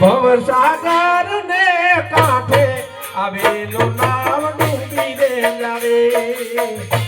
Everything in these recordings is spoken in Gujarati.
ભવસાગર ને કાંઠે આવેલું નામ ડૂબી રે જાવે.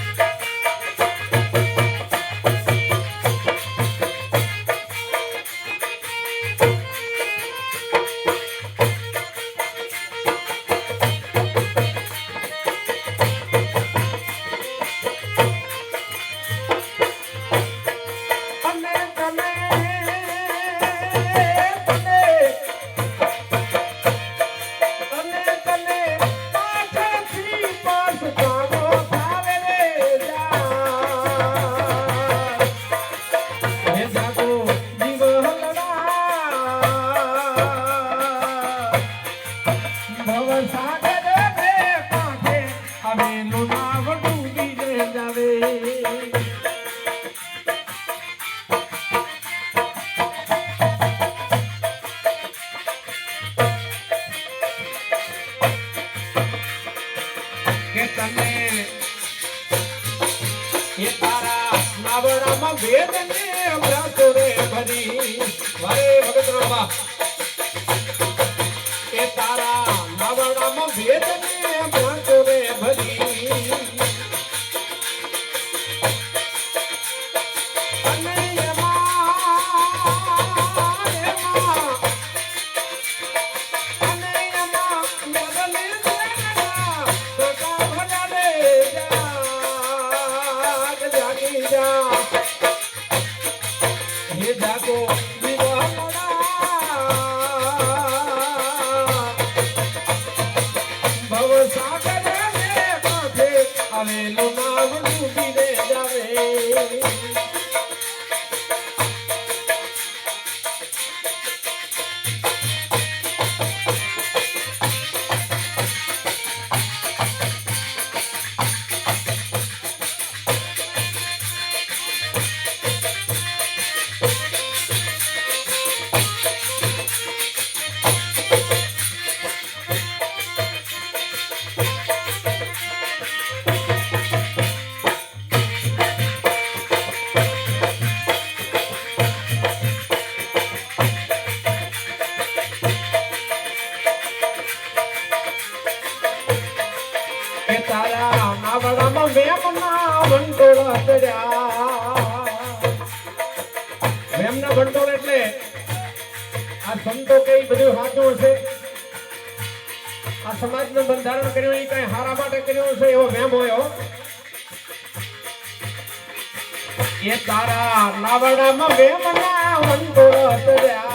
તને. એ તારા નાવડામાં વેદને વ્રત રે ભરી. વારે ભગત રામા હે જાગો તારા નાવડામાં વેમના વેમના ભંડોળ એટલે કઈ બધું સાચું હશે આ સમાજનું બંધારણ કર્યું એ કઈ હારા માટે કર્યું છે એવો વેમ હોય એ તારા નાવડામાં વેમના ભંડોળ ચડ્યા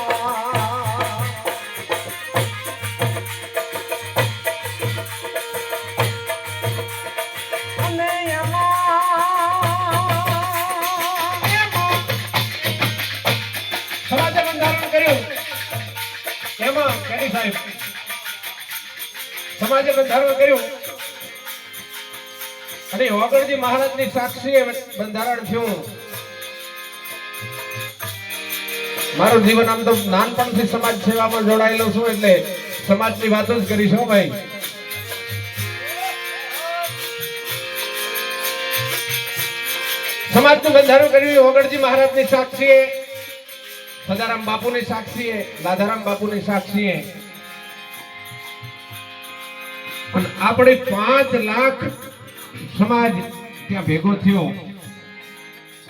કેરી સાહેબ. સમાજે બંધારણ કર્યું. અને ઓગણજી મહારાજની સાક્ષીએ બંધારણ થયું. મારું જીવન આમ તો નાનપણથી સમાજ સેવામાં જોડાયેલો છું એટલે સમાજની વાતો જ કરીશું ભાઈ. સમાજનું બંધારણ કર્યું ઓગણજી મહારાજની સાક્ષીએ. સદારામ બાપુની સાક્ષીએ દાદારામ બાપુની સાક્ષીએ. અને આપણે પાંચ લાખ સમાજ ત્યાં ભેગો થયો.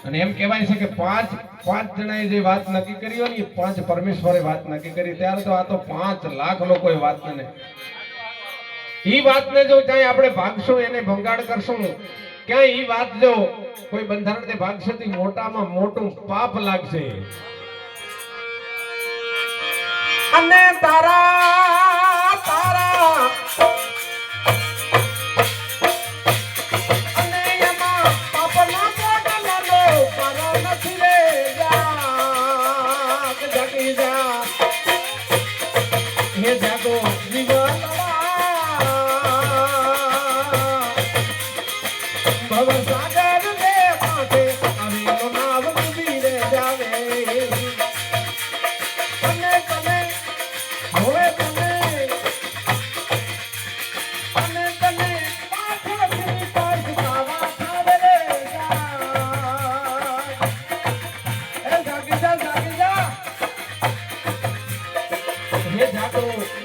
અને એમ કહેવાય છે કે પાંચ પાંચ જણાએ જે વાત નક્કી કરી હોય ને, એ પાંચ પરમેશ્વરે વાત નક્કી કરી. ત્યારે તો આ તો પાંચ લાખ લોકોએ વાત ને ઈ વાતને જો ક્યાંય આપણે ભાગશું, એને ભંગાણ કરશું, ક્યાંય ઈ વાત જો કોઈ બંધારણને ભાગશે મોટામાં મોટું પાપ લાગશે. અને તારા તારા Apple.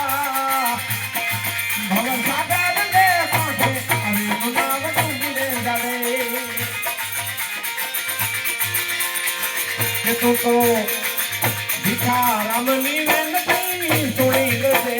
તું તો ભિખારામની વેનતી સુણી લેજે.